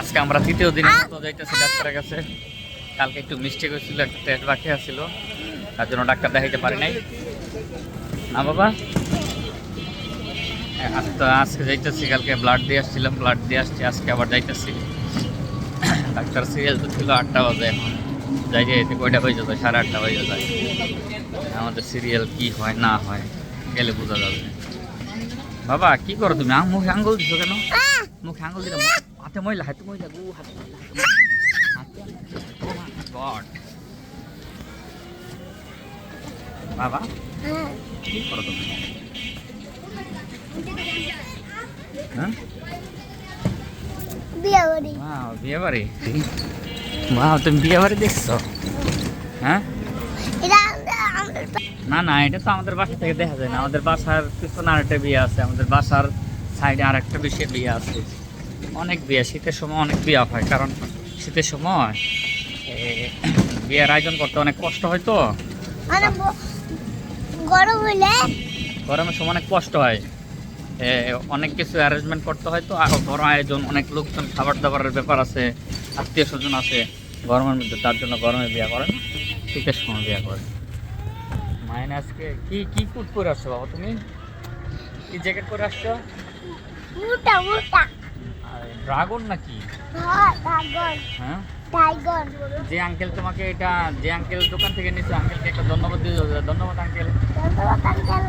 আজকে আমরা তৃতীয় দিন যাইতেছি ডাক্তারের কাছে। কালকে একটু মিস্টেক হয়েছিল একটা টেস্ট বাকি আছিল তার জন্য ডাক্তার দেখাইতে পারি নাই। না বাবা? হ্যাঁ, তো আজকে যাইতেছি কালকে ব্লাড দিয়ে আসছিলাম ব্লাড দিয়ে আসছি আজকে আবার যাইতেছি। ডাক্তার সিরিয়াল তো ছিল আটটা বাজে এখন। যাই যাইতে কয়টা বাজে যায় সাড়ে আটটা বাজে যায় আমাদের সিরিয়াল কি হয় না হয় গেলে বোঝা যাবে। বাবা কি করো তুমি? মুখে আঙ্গুল দিছো কেন? মুখে আঙ্গুল দিলাম হাতে ময়লা হাতে ময়লা গু হাতে বাবা কি করো তুমি? হ্যাঁ? বিয়ে বাড়ি তুমি বিয়ে বাড়ি দেখছ? হ্যাঁ? না না এটা তো আমাদের বাসা থেকে দেখা যায় না। আমাদের বাসার পিছনে আরেকটা বিয়ে আছে আমাদের বাসার সাইডে আর একটা বেশি বিয়ে আছে। অনেক বিয়ে শীতের সময় অনেক বিয়ে হয় কারণ শীতের সময় বিয়ের আয়োজন করতে অনেক কষ্ট হয় তো। গরম গরমের সময় অনেক কষ্ট হয়। অনেক কিছু অ্যারেঞ্জমেন্ট করতে হয় তো আর বড় আয়োজন অনেক লোকজন খাবার দাবারের ব্যাপার আছে আত্মীয় স্বজন আছে। গরমের মধ্যে তার জন্য গরমে বিয়ে করে না শীতের সময় বিয়ে করে। মাইনে আজকে কি কি কুট পরে আসছো বাবা তুমি? কি জ্যাকেট পরে আসছো? উটা উটা ড্রাগন নাকি? হ্যাঁ টাইগর হ্যাঁ? টাইগর যে আঙ্কেল তোমাকে এটা যে আঙ্কেল দোকান থেকে নিচ্ছে আঙ্কেলকে একটা ধন্যবাদ দিয়ে দাও। ধন্যবাদ আঙ্কেল ধন্যবাদ আঙ্কেল